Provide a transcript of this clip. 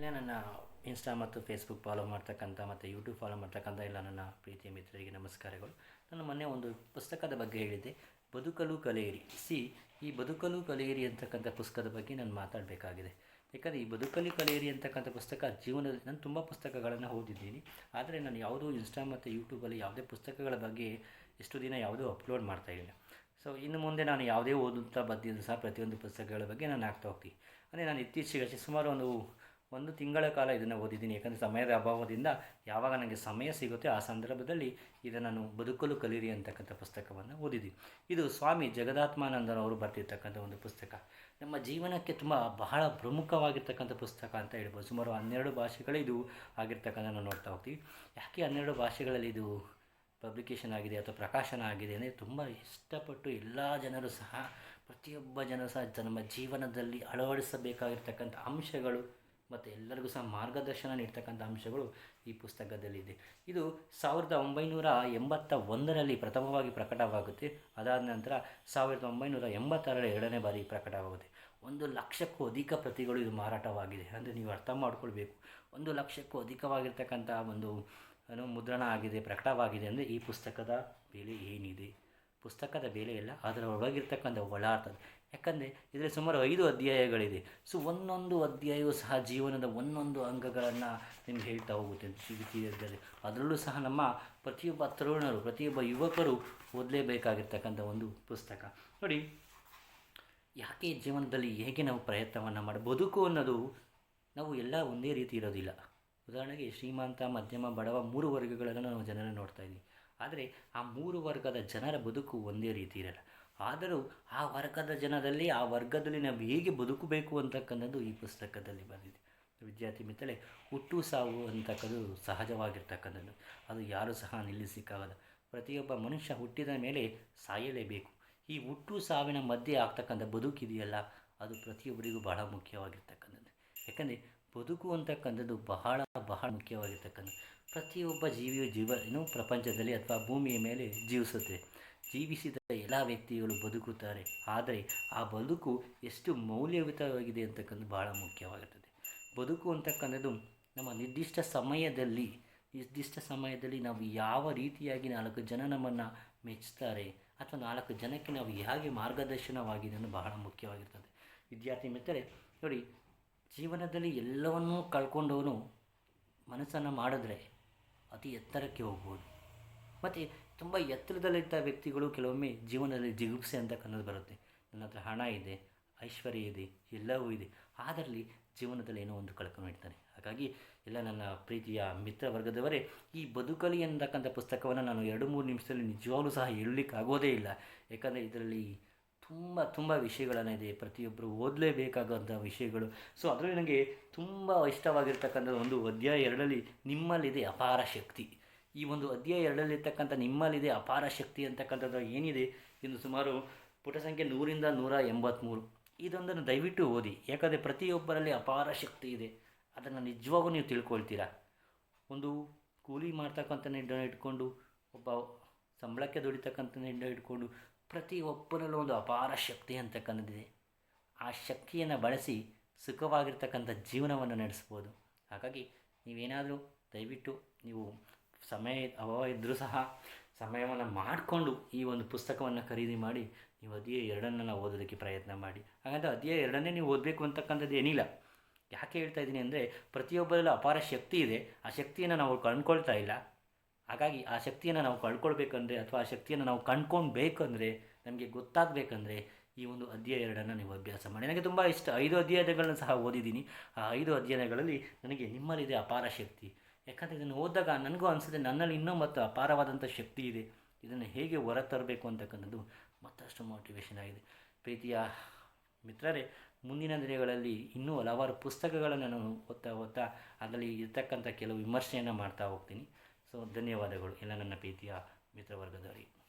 ಇಲ್ಲ ನನ್ನ ಇನ್ಸ್ಟಾ ಮತ್ತು ಫೇಸ್ಬುಕ್ ಫಾಲೋ ಮಾಡ್ತಕ್ಕಂಥ ಮತ್ತು ಯೂಟ್ಯೂಬ್ ಫಾಲೋ ಮಾಡ್ತಕ್ಕಂಥ ಎಲ್ಲ ನನ್ನ ಪ್ರೀತಿಯ ಮಿತ್ರರಿಗೆ ನಮಸ್ಕಾರಗಳು. ನಾನು ಮೊನ್ನೆ ಒಂದು ಪುಸ್ತಕದ ಬಗ್ಗೆ ಹೇಳಿದ್ದೆ. ಬದುಕಲು ಕಲಿಯಿರಿ. ಸಿ, ಈ ಬದುಕಲು ಕಲಿಯಿರಿ ಅಂತಕ್ಕಂಥ ಪುಸ್ತಕದ ಬಗ್ಗೆ ನಾನು ಮಾತಾಡಬೇಕಾಗಿದೆ. ಯಾಕಂದರೆ ಈ ಬದುಕಲು ಕಲಿಯಿರಿ ಅಂತಕ್ಕಂಥ ಪುಸ್ತಕ ಜೀವನದಲ್ಲಿ ನಾನು ತುಂಬ ಪುಸ್ತಕಗಳನ್ನು ಓದಿದ್ದೀನಿ. ಆದರೆ ನಾನು ಯಾವುದೂ ಇನ್ಸ್ಟಾ ಮತ್ತು ಯೂಟ್ಯೂಬಲ್ಲಿ ಯಾವುದೇ ಪುಸ್ತಕಗಳ ಬಗ್ಗೆ ಎಷ್ಟು ದಿನ ಯಾವುದೂ ಅಪ್ಲೋಡ್ ಮಾಡ್ತಾಯಿಲ್ಲ ಸೊ ಇನ್ನು ಮುಂದೆ ನಾನು ಯಾವುದೇ ಓದುತ್ತಾ ಬಂದಿದ್ದು ಸಹ ಪ್ರತಿಯೊಂದು ಪುಸ್ತಕಗಳ ಬಗ್ಗೆ ನಾನು ಆಗ್ತಾ ಹೋಗ್ತೀನಿ. ಅಂದರೆ ನಾನು ಇತ್ತೀಚೆಗೆ ಸುಮಾರು ಒಂದು ಒಂದು ತಿಂಗಳ ಕಾಲ ಇದನ್ನು ಓದಿದ್ದೀನಿ. ಯಾಕಂದರೆ ಸಮಯದ ಅಭಾವದಿಂದ ಯಾವಾಗ ನನಗೆ ಸಮಯ ಸಿಗುತ್ತೆ ಆ ಸಂದರ್ಭದಲ್ಲಿ ಇದನ್ನು ನಾನು ಬದುಕಲು ಕಲಿರಿ ಅಂತಕ್ಕಂಥ ಪುಸ್ತಕವನ್ನು ಓದಿದ್ದೀನಿ. ಇದು ಸ್ವಾಮಿ ಜಗದಾತ್ಮಾನಂದನವರು ಬರೆದಿರ್ತಕ್ಕಂಥ ಒಂದು ಪುಸ್ತಕ. ನಮ್ಮ ಜೀವನಕ್ಕೆ ತುಂಬ ಬಹಳ ಪ್ರಮುಖವಾಗಿರ್ತಕ್ಕಂಥ ಪುಸ್ತಕ ಅಂತ ಹೇಳ್ಬೋದು. ಸುಮಾರು ಹನ್ನೆರಡು ಭಾಷೆಗಳೇ ಇದು ಆಗಿರ್ತಕ್ಕಂಥ ನಾವು ನೋಡ್ತಾ ಹೋಗ್ತೀವಿ. ಯಾಕೆ ಹನ್ನೆರಡು ಭಾಷೆಗಳಲ್ಲಿ ಇದು ಪಬ್ಲಿಕೇಶನ್ ಆಗಿದೆ ಅಥವಾ ಪ್ರಕಾಶನ ಆಗಿದೆ ಅಂದರೆ ತುಂಬ ಇಷ್ಟಪಟ್ಟು ಎಲ್ಲ ಜನರು ಸಹ ಪ್ರತಿಯೊಬ್ಬ ಜನರು ಸಹ ನಮ್ಮ ಜೀವನದಲ್ಲಿ ಅಳವಡಿಸಬೇಕಾಗಿರ್ತಕ್ಕಂಥ ಅಂಶಗಳು ಮತ್ತು ಎಲ್ಲರಿಗೂ ಸಹ ಮಾರ್ಗದರ್ಶನ ನೀಡ್ತಕ್ಕಂಥ ಅಂಶಗಳು ಈ ಪುಸ್ತಕದಲ್ಲಿದೆ. ಇದು ಸಾವಿರದ ಒಂಬೈನೂರ ಎಂಬತ್ತ ಒಂದರಲ್ಲಿ ಪ್ರಥಮವಾಗಿ ಪ್ರಕಟವಾಗುತ್ತೆ. ಅದಾದ ನಂತರ ಸಾವಿರದ ಒಂಬೈನೂರ ಎಂಬತ್ತಾರರ ಎರಡನೇ ಬಾರಿ ಪ್ರಕಟವಾಗುತ್ತೆ. ಒಂದು ಲಕ್ಷಕ್ಕೂ ಅಧಿಕ ಪ್ರತಿಗಳು ಇದು ಮಾರಾಟವಾಗಿದೆ. ಅಂದರೆ ನೀವು ಅರ್ಥ ಮಾಡ್ಕೊಳ್ಬೇಕು. ಒಂದು ಲಕ್ಷಕ್ಕೂ ಅಧಿಕವಾಗಿರ್ತಕ್ಕಂಥ ಒಂದು, ಏನು, ಮುದ್ರಣ ಆಗಿದೆ, ಪ್ರಕಟವಾಗಿದೆ ಅಂದರೆ ಈ ಪುಸ್ತಕದ ಬೆಲೆ ಏನಿದೆ? ಪುಸ್ತಕದ ಬೆಲೆ ಇಲ್ಲ ಅದರ ಒಳಗಿರ್ತಕ್ಕಂಥ ಒಳಾರ್ಥ ಯಾಕಂದರೆ ಇದರಲ್ಲಿ ಸುಮಾರು ಐದು ಅಧ್ಯಾಯಗಳಿದೆ. ಸೊ ಒಂದೊಂದು ಅಧ್ಯಾಯವೂ ಸಹ ಜೀವನದ ಒಂದೊಂದು ಅಂಗಗಳನ್ನು ನಿಮ್ಗೆ ಹೇಳ್ತಾ ಹೋಗುತ್ತೆ ಜೀವಿತದಲ್ಲಿ ಅದರಲ್ಲೂ ಸಹ ನಮ್ಮ ಪ್ರತಿಯೊಬ್ಬ ತರುಣರು, ಪ್ರತಿಯೊಬ್ಬ ಯುವಕರು ಓದಲೇಬೇಕಾಗಿರ್ತಕ್ಕಂಥ ಒಂದು ಪುಸ್ತಕ. ನೋಡಿ, ಯಾಕೆ ಜೀವನದಲ್ಲಿ ಹೇಗೆ ನಾವು ಪ್ರಯತ್ನವನ್ನು ಮಾಡಿ, ಬದುಕು ಅನ್ನೋದು ನಾವು ಎಲ್ಲ ಒಂದೇ ರೀತಿ ಇರೋದಿಲ್ಲ. ಉದಾಹರಣೆಗೆ ಶ್ರೀಮಂತ, ಮಧ್ಯಮ, ಬಡವ ಮೂರು ವರ್ಗಗಳನ್ನು ನಾವು ಜನರನ್ನು ನೋಡ್ತಾ ಇದ್ದೀವಿ. ಆದರೆ ಆ ಮೂರು ವರ್ಗದ ಜನರ ಬದುಕು ಒಂದೇ ರೀತಿ ಇರಲ್ಲ. ಆದರೂ ಆ ವರ್ಗದ ಜನದಲ್ಲಿ ಆ ವರ್ಗದಲ್ಲಿ ನಾವು ಹೇಗೆ ಬದುಕಬೇಕು ಅಂತಕ್ಕಂಥದ್ದು ಈ ಪುಸ್ತಕದಲ್ಲಿ ಬಂದಿದೆ. ವಿದ್ಯಾರ್ಥಿ ಮಿತ್ರಳೆ ಹುಟ್ಟು ಸಾವು ಅಂತಕ್ಕದ್ದು ಸಹಜವಾಗಿರ್ತಕ್ಕಂಥದ್ದು. ಅದು ಯಾರೂ ಸಹ ನಿಲ್ಲಿಸಿಕ್ಕಾಗಲ್ಲ ಪ್ರತಿಯೊಬ್ಬ ಮನುಷ್ಯ ಹುಟ್ಟಿದ ಮೇಲೆ ಸಾಯಲೇಬೇಕು. ಈ ಹುಟ್ಟು ಸಾವಿನ ಮಧ್ಯೆ ಆಗ್ತಕ್ಕಂಥ ಬದುಕಿದೆಯಲ್ಲ, ಅದು ಪ್ರತಿಯೊಬ್ಬರಿಗೂ ಬಹಳ ಮುಖ್ಯವಾಗಿರ್ತಕ್ಕಂಥದ್ದು. ಯಾಕಂದರೆ ಬದುಕು ಅಂತಕ್ಕಂಥದ್ದು ಬಹಳ ಬಹಳ ಮುಖ್ಯವಾಗಿರ್ತಕ್ಕಂಥ ಪ್ರತಿಯೊಬ್ಬ ಜೀವಿಯು ಜೀವ ಏನು ಪ್ರಪಂಚದಲ್ಲಿ ಅಥವಾ ಭೂಮಿಯ ಮೇಲೆ ಜೀವಿಸುತ್ತೆ. ಜೀವಿಸಿದ ಎಲ್ಲ ವ್ಯಕ್ತಿಗಳು ಬದುಕುತ್ತಾರೆ. ಆದರೆ ಆ ಬದುಕು ಎಷ್ಟು ಮೌಲ್ಯಯುತವಾಗಿದೆ ಅಂತಕ್ಕಂಥದ್ದು ಬಹಳ ಮುಖ್ಯವಾಗಿರ್ತದೆ. ಬದುಕು ಅಂತಕ್ಕಂಥದ್ದು ನಮ್ಮ ನಿರ್ದಿಷ್ಟ ಸಮಯದಲ್ಲಿ ನಿರ್ದಿಷ್ಟ ಸಮಯದಲ್ಲಿ ನಾವು ಯಾವ ರೀತಿಯಾಗಿ ನಾಲ್ಕು ಜನ ನಮ್ಮನ್ನು ಮೆಚ್ಚುತ್ತಾರೆ ಅಥವಾ ನಾಲ್ಕು ಜನಕ್ಕೆ ನಾವು ಹೇಗೆ ಮಾರ್ಗದರ್ಶನವಾಗಿದೆ ಅನ್ನೋದು ಬಹಳ ಮುಖ್ಯವಾಗಿರ್ತದೆ. ವಿದ್ಯಾರ್ಥಿ ಮಿತ್ರರೆ, ನೋಡಿ ಜೀವನದಲ್ಲಿ ಎಲ್ಲವನ್ನೂ ಕಳ್ಕೊಂಡವನು ಮನಸ್ಸನ್ನು ಮಾಡಿದ್ರೆ ಅತಿ ಎತ್ತರಕ್ಕೆ ಹೋಗ್ಬೋದು. ಮತ್ತು ತುಂಬ ಎತ್ತರದಲ್ಲಿದ್ದ ವ್ಯಕ್ತಿಗಳು ಕೆಲವೊಮ್ಮೆ ಜೀವನದಲ್ಲಿ ಜಿಗುಪ್ಸೆ ಕನ್ನದು ಬರುತ್ತೆ. ನನ್ನ ಹತ್ರ ಹಣ ಇದೆ, ಐಶ್ವರ್ಯ ಇದೆ, ಎಲ್ಲವೂ ಇದೆ. ಅದರಲ್ಲಿ ಜೀವನದಲ್ಲಿ ಏನೋ ಒಂದು ಕಳ್ಕೊಂಡಿರ್ತಾನೆ ಹಾಗಾಗಿ ಎಲ್ಲ ನನ್ನ ಪ್ರೀತಿಯ ಮಿತ್ರ ವರ್ಗದವರೇ, ಈ ಬದುಕಲಿ ಎಂದಕ್ಕಂಥ ಪುಸ್ತಕವನ್ನು ನಾನು ಎರಡು ಮೂರು ನಿಮಿಷದಲ್ಲಿ ನಿಜವಾಗ್ಲೂ ಸಹ ಹೇಳಲಿಕ್ಕೆ ಆಗೋದೇ ಇಲ್ಲ. ಯಾಕಂದರೆ ಇದರಲ್ಲಿ ತುಂಬ ತುಂಬ ವಿಷಯಗಳನ್ನು ಇದೆ. ಪ್ರತಿಯೊಬ್ಬರು ಓದಲೇಬೇಕಾದಂಥ ವಿಷಯಗಳು. ಸೊ ಅದರಲ್ಲಿ ನನಗೆ ತುಂಬ ಇಷ್ಟವಾಗಿರ್ತಕ್ಕಂಥ ಒಂದು ಅಧ್ಯಾಯ ಎರಡಲ್ಲಿ ನಿಮ್ಮಲ್ಲಿದೆ ಅಪಾರ ಶಕ್ತಿ. ಈ ಒಂದು ಅಧ್ಯಾಯ ಎರಡಲ್ಲಿರ್ತಕ್ಕಂಥ ನಿಮ್ಮಲ್ಲಿದೆ ಅಪಾರ ಶಕ್ತಿ ಅಂತಕ್ಕಂಥದ್ದು ಏನಿದೆ? ಎಂದು ಸುಮಾರು ಪುಟ ಸಂಖ್ಯೆ ನೂರಿಂದ ನೂರ ಎಂಬತ್ತ್ಮೂರು ಇದೊಂದನ್ನು ದಯವಿಟ್ಟು ಓದಿ. ಯಾಕಂದರೆ ಪ್ರತಿಯೊಬ್ಬರಲ್ಲಿ ಅಪಾರ ಶಕ್ತಿ ಇದೆ. ಅದನ್ನು ನಿಜವಾಗೂ ನೀವು ತಿಳ್ಕೊಳ್ತೀರಾ? ಒಂದು ಕೂಲಿ ಮಾಡ್ತಕ್ಕಂಥ ನಿಡ್ಡ ಇಟ್ಕೊಂಡು ಒಬ್ಬ ಸಂಬಳಕ್ಕೆ ದುಡಿತಕ್ಕಂಥ ನಿಡ್ಡ ಇಟ್ಕೊಂಡು ಪ್ರತಿಯೊಬ್ಬರಲ್ಲೂ ಒಂದು ಅಪಾರ ಶಕ್ತಿ ಅಂತಕ್ಕಂಥದ್ದಿದೆ ಆ ಶಕ್ತಿಯನ್ನು ಬಳಸಿ ಸುಖವಾಗಿರ್ತಕ್ಕಂಥ ಜೀವನವನ್ನು ನಡೆಸ್ಬೋದು. ಹಾಗಾಗಿ ನೀವೇನಾದರೂ ದಯವಿಟ್ಟು ನೀವು ಸಮಯ ಅಭಾವ ಇದ್ದರೂ ಸಹ ಸಮಯವನ್ನು ಮಾಡಿಕೊಂಡು ಈ ಒಂದು ಪುಸ್ತಕವನ್ನು ಖರೀದಿ ಮಾಡಿ ನೀವು ಅದೇ ಎರಡನ್ನ ಓದೋದಕ್ಕೆ ಪ್ರಯತ್ನ ಮಾಡಿ. ಹಾಗಂದ್ರೆ ಅದೇ ಎರಡನ್ನೇ ನೀವು ಓದಬೇಕು ಅಂತಕ್ಕಂಥದ್ದು ಏನಿಲ್ಲ. ಯಾಕೆ ಹೇಳ್ತಾ ಇದ್ದೀನಿ ಅಂದರೆ ಪ್ರತಿಯೊಬ್ಬರಲ್ಲೂ ಅಪಾರ ಶಕ್ತಿ ಇದೆ. ಆ ಶಕ್ತಿಯನ್ನು ನಾವು ಕಂಡುಕೊಳ್ತಾ ಇಲ್ಲ. ಹಾಗಾಗಿ ಆ ಶಕ್ತಿಯನ್ನು ನಾವು ಕಳ್ಕೊಳ್ಬೇಕಂದ್ರೆ ಅಥವಾ ಆ ಶಕ್ತಿಯನ್ನು ನಾವು ಕಂಡ್ಕೊಳ್ಬೇಕಂದ್ರೆ ನಮಗೆ ಗೊತ್ತಾಗಬೇಕಂದ್ರೆ ಈ ಒಂದು ಅಧ್ಯಾಯ ಎರಡನ್ನು ನೀವು ಅಭ್ಯಾಸ ಮಾಡಿ. ನನಗೆ ತುಂಬ ಇಷ್ಟ. ಐದು ಅಧ್ಯಾಯಗಳನ್ನು ಸಹ ಓದಿದ್ದೀನಿ. ಆ ಐದು ಅಧ್ಯಯನಗಳಲ್ಲಿ ನನಗೆ ನಿಮ್ಮಲ್ಲಿದೆ ಅಪಾರ ಶಕ್ತಿ. ಯಾಕಂದರೆ ಇದನ್ನು ಓದಿದಾಗ ನನಗೂ ಅನಿಸುತ್ತೆ ನನ್ನಲ್ಲಿ ಇನ್ನೂ ಮತ್ತು ಅಪಾರವಾದಂಥ ಶಕ್ತಿ ಇದೆ. ಇದನ್ನು ಹೇಗೆ ಹೊರತರಬೇಕು ಅಂತಕ್ಕಂಥದ್ದು ಮತ್ತಷ್ಟು ಮೋಟಿವೇಶನ್ ಆಗಿದೆ. ಪ್ರೀತಿಯ ಮಿತ್ರರೇ, ಮುಂದಿನ ದಿನಗಳಲ್ಲಿ ಇನ್ನೂ ಹಲವಾರು ಪುಸ್ತಕಗಳನ್ನು ನಾನು ಓದ್ತಾ ಓದ್ತಾ ಅದರಲ್ಲಿ ಇರ್ತಕ್ಕಂಥ ಕೆಲವು ವಿಮರ್ಶೆಯನ್ನು ಮಾಡ್ತಾ ಹೋಗ್ತೀನಿ. ಸೊ ಧನ್ಯವಾದಗಳು. ಎಲ್ಲ ನನ್ನ ಪ್ರೀತಿಯ ಮಿತ್ರವರ್ಗದವರಿಗೆ.